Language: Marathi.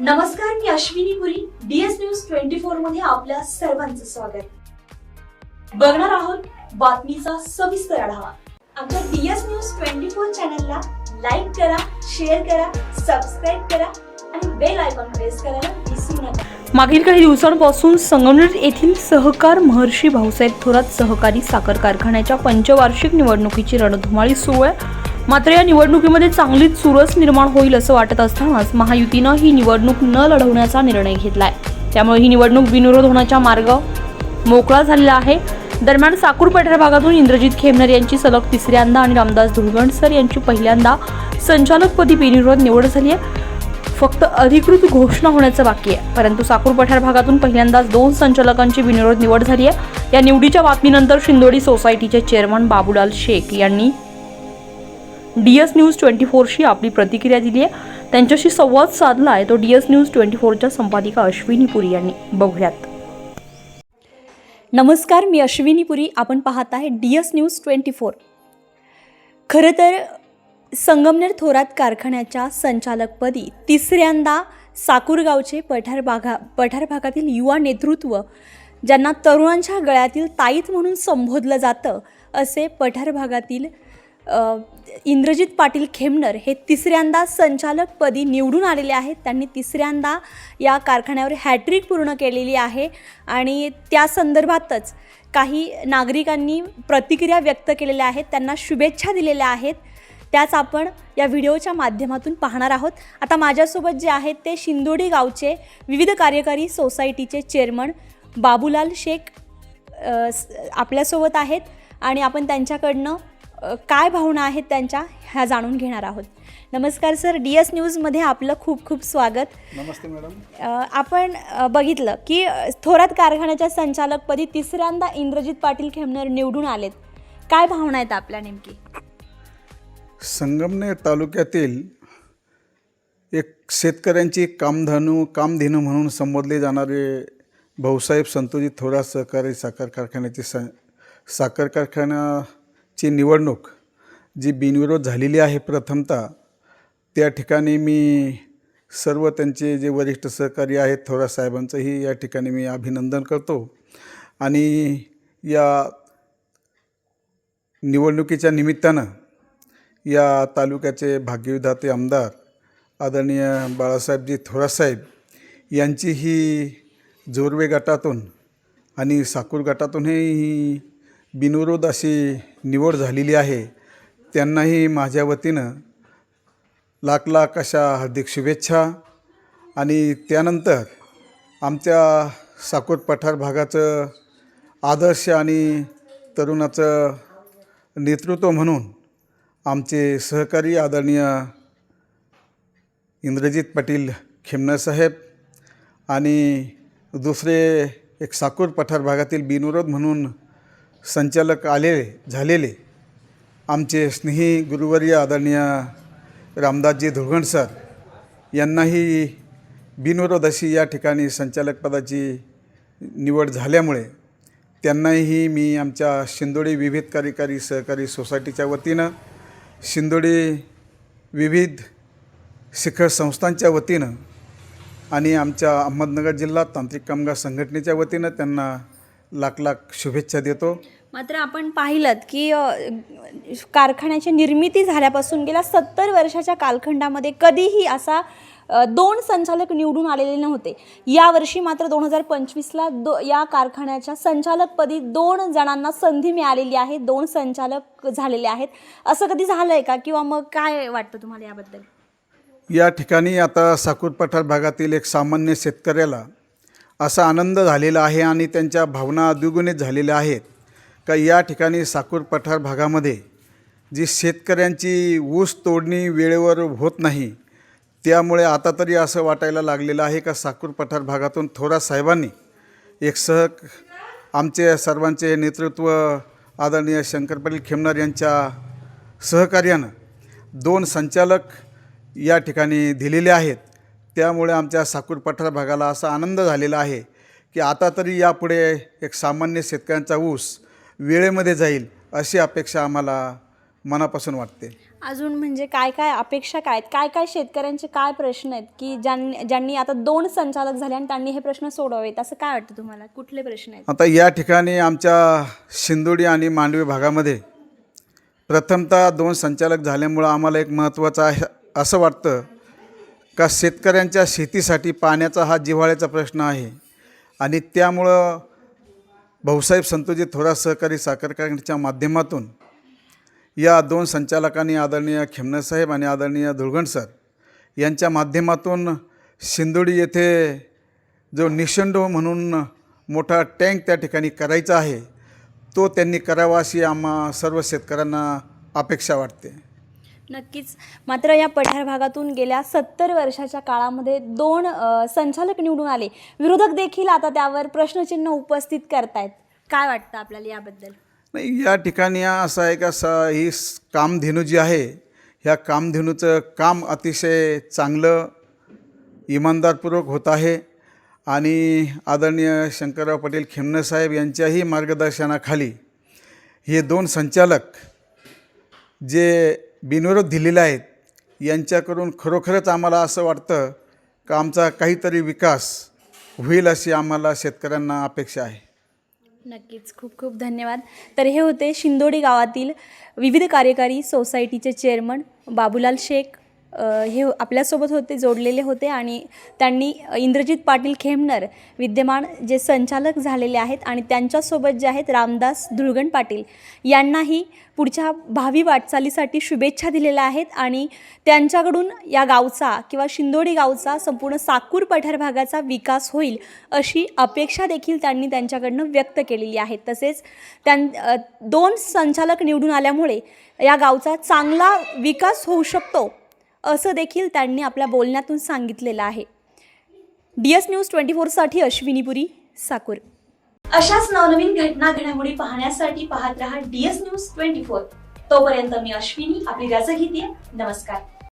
नमस्कार मी Ashwini Puri DS news twenty फोरमध्ये आपल्या सर्वांचं स्वागत. बघणार आहोत बातमीचा सविस्तर आढावा. आमच्या डीएस न्यूज ट्वेंटी फोर चॅनलला लाईक करा शेअर करा सबस्क्राईब करा आणि बेल आयकॉन प्रेस करायला विसरू नका. मागील काही दिवसांपासून संगमनेर येथील सहकार महर्षी भाऊसाहेब थोरात सहकारी साखर कारखान्याच्या पंचवार्षिक निवडणुकीची रणधुमाळी सुरू आहे. मात्र या निवडणुकीमध्ये चांगलीच चुरस निर्माण होईल असं वाटत असतानाच महायुतीनं ही निवडणूक न लढवण्याचा निर्णय घेतलाय. त्यामुळे ही निवडणूक बिनविरोध होण्याचा मार्ग मोकळा झालेला आहे. दरम्यान साकूर पठार भागातून इंद्रजित खेमनर यांची सलग तिसऱ्यांदा आणि रामदास धुळगणसर यांची पहिल्यांदा संचालकपदी बिनविरोध निवड झाली आहे. फक्त अधिकृत घोषणा होण्याचं बाकी आहे. परंतु साकूर पठार भागातून पहिल्यांदाच दोन संचालकांची बिनविरोध निवड झाली आहे. या निवडीच्या बातमीनंतर शिंदोडी सोसायटीचे चेअरमन बाबूलाल शेख यांनी डी एस न्यूज ट्वेंटी फोरशी आपली प्रतिक्रिया दिली आहे. त्यांच्याशी संवाद साधला आहे. तो डी एस न्यूज ट्वेंटी फोरच्या संपादिका अश्विनी पुरी यांनी. बघूयात. नमस्कार मी अश्विनी पुरी. आपण पाहत आहे D S news twenty four. खरं तर संगमनेर थोरात कारखान्याच्या संचालकपदी तिसऱ्यांदा साकूरगावचे पठार भागा पठार भागातील युवा नेतृत्व ज्यांना तरुणांच्या गळ्यातील ताईत म्हणून संबोधलं जातं असे पठार भागातील इंद्रजित पाटील खेमनर हे तिसऱ्यांदा संचालकपदी निवडून आलेले आहेत. त्यांनी तिसऱ्यांदा या कारखान्यावर हॅट्रिक पूर्ण केलेली आहे आणि त्या संदर्भातच काही नागरिकांनी प्रतिक्रिया व्यक्त केलेल्या आहेत. त्यांना शुभेच्छा दिलेल्या आहेत. त्याच आपण या व्हिडिओच्या माध्यमातून पाहणार आहोत. आता माझ्यासोबत जे आहेत ते शिंदोडी गावचे विविध कार्यकारी सोसायटीचे चेअरमन बाबूलाल शेख आपल्यासोबत आहेत आणि आपण त्यांच्याकडनं काय भावना आहेत त्यांच्या ह्या जाणून घेणार आहोत. नमस्कार सर डी एस न्यूजमध्ये आपलं खूप खूप स्वागत. नमस्ते मॅडम. आपण बघितलं की थोरात कारखान्याच्या संचालकपदी तिसऱ्यांदा इंद्रजित पाटील खेमनर निवडून आलेत. काय भावना आहेत आपल्या नेमकी? संगमनेर तालुक्यातील एक शेतकऱ्यांची कामधनू कामधेनू म्हणून संबोधले जाणारे भाऊसाहेब संतोजी थोरात सहकारी साखर कारखान्याची स साखर ची निवडणूक जी बिनविरोध झालेली आहे प्रथमतः त्या ठिकाणी मी सर्व त्यांचे जे वरिष्ठ सहकारी आहेत थोरात साहेबांचंही या ठिकाणी मी अभिनंदन करतो. आणि या निवडणुकीच्या निमित्तानं या तालुक्याचे भाग्यविधाते आमदार आदरणीय बाळासाहेबजी थोरासाहेब यांची ही जोरवे गटातून आणि साकूर गटातूनही बिनविरोध अशी निवड झालेली आहे. त्यांनाही माझ्या वतीनं लाख लाख अशा हार्दिक शुभेच्छा आणि त्यानंतर आमच्या साकूर पठार भागाचं आदर्श आणि तरुणाचं नेतृत्व म्हणून आमचे सहकारी आदरणीय इंद्रजित पाटील खेमनरसाहेब आणि दुसरे एक साकूर पठार भागातील बिनविरोध म्हणून संचालक आलेले झालेले. आमचे स्नेही गुरुवर्य आदरणीय रामदासजी धुळगण सर यांनाही बिनविरोध अशी या ठिकाणी संचालकपदाची निवड झाल्यामुळे त्यांनाही मी आमच्या शिंदोडी विविध कार्यकारी सहकारी सोसायटीच्या वतीनं शिंदोडी विविध शिखर संस्थांच्या वतीनं आणि आमच्या अहमदनगर जिल्हा तांत्रिक कामगार संघटनेच्या वतीनं त्यांना लाख लाख शुभेच्छा देतो. मात्र आपण पाहिलं की कारखान्याची निर्मिती झाल्यापासून गेल्या सत्तर वर्षाच्या कालखंडामध्ये कधीही असा दोन संचालक निवडून आलेले नव्हते. यावर्षी मात्र दोन हजार पंचवीसला दो या कारखान्याच्या संचालकपदी दोन जणांना संधी मिळालेली आहे दोन संचालक झालेले आहेत. असं कधी झालं आहे का? किंवा मग काय वाटतं तुम्हाला याबद्दल? या ठिकाणी आता साकूर पठार भागातील एक सामान्य शेतकऱ्याला असा आनंद झालेला आहे आणि त्यांच्या भावना द्विगुणित झालेल्या आहेत. का या ठिकाणी साकूर पठार भागामध्ये जी शेतकऱ्यांची ऊस तोडणी वेळेवर होत नाही त्यामुळे आता तरी असं वाटायला लागलेलं आहे का साकूर पठार भागातून थोरा साहेबांनी एक सह आमचे सर्वांचे नेतृत्व आदरणीय शंकर पाटील खेमनार यांच्या सहकार्यानं दोन संचालक या ठिकाणी दिलेले आहेत. त्यामुळे आमच्या साकूर पठार भागाला असा आनंद झालेला आहे की आता तरी यापुढे एक सामान्य शेतकऱ्यांचा ऊस वेळेमध्ये जाईल अशी अपेक्षा आम्हाला मनापासून वाटते. अजून म्हणजे काय काय अपेक्षा काय आहेत? काय काय शेतकऱ्यांचे काय प्रश्न आहेत की ज्यांनी ज्यांनी आता दोन संचालक झाले आणि त्यांनी हे प्रश्न सोडवावेत? असं काय वाटतं तुम्हाला? कुठले प्रश्न आहेत? आता या ठिकाणी आमच्या सिंदोडी आणि मांडवी भागामध्ये प्रथमतः दोन संचालक झाल्यामुळं आम्हाला एक महत्त्वाचं आहे असं वाटतं का शेतकऱ्यांच्या शेतीसाठी पाण्याचा हा जिव्हाळ्याचा प्रश्न आहे. आणि त्यामुळं भाऊसाहेब संतोजी थोरात सहकारी साखर कारखान्याच्या माध्यमातून या दोन संचालकांनी आदरणीय खेमनरसाहेब आणि आदरणीय धुळगण सर यांच्या माध्यमातून सिंदोडी येथे जो निशंडो म्हणून मोठा टँक त्या ठिकाणी करायचा आहे तो त्यांनी करावा अशी आम्हा सर्व शेतकऱ्यांना अपेक्षा वाटते. नक्कीच. मात्र या पठार भागातून गेल्या सत्तर वर्षाच्या काळामध्ये दोन संचालक निवडून आले. विरोधक देखील आता त्यावर प्रश्नचिन्ह उपस्थित करतायत. काय वाटतं आपल्याला याबद्दल? नाही या ठिकाणी असं आहे का सा ही कामधेनू जी आहे ह्या कामधेनूचं काम अतिशय चांगलं इमानदारपूर्वक होत आहे. आणि आदरणीय शंकरराव पटेल खेमनरसाहेब यांच्याही मार्गदर्शनाखाली हे दोन संचालक जे बिनविरोध दिलेल्या आहेत. यांच्याकडून खरोखरच आम्हाला असं वाटतं का आमचा काहीतरी विकास होईल अशी आम्हाला शेतकऱ्यांना अपेक्षा आहे. नक्कीच. खूप खूप धन्यवाद. तर हे होते शिंदोडी गावातील विविध कार्यकारी सोसायटीचे चेअरमन बाबूलाल शेख हे आपल्यासोबत होते जोडलेले होते आणि त्यांनी इंद्रजित पाटील खेमनर विद्यमान जे संचालक झालेले आहेत आणि त्यांच्यासोबत जे आहेत रामदास धुळगण पाटील यांनाही पुढच्या भावी वाटचालीसाठी शुभेच्छा दिलेल्या आहेत आणि त्यांच्याकडून या गावचा किंवा शिंदोडी गावचा संपूर्ण साकूर पठार भागाचा विकास होईल अशी अपेक्षा देखील त्यांनी त्यांच्याकडनं व्यक्त केलेली आहे. तसेच त्यां दोन संचालक निवडून आल्यामुळे या गावचा चांगला विकास होऊ शकतो असं देखील त्यांनी आपल्या बोलण्यातून सांगितलेलं आहे. डी एस न्यूज ट्वेंटी फोरसाठी अश्विनीपुरी साकूर. अशाच नवनवीन घटना घडामोडी पाहण्यासाठी पाहत रहा D S news twenty four. तोपर्यंत मी अश्विनी आपली रजा घेते. नमस्कार.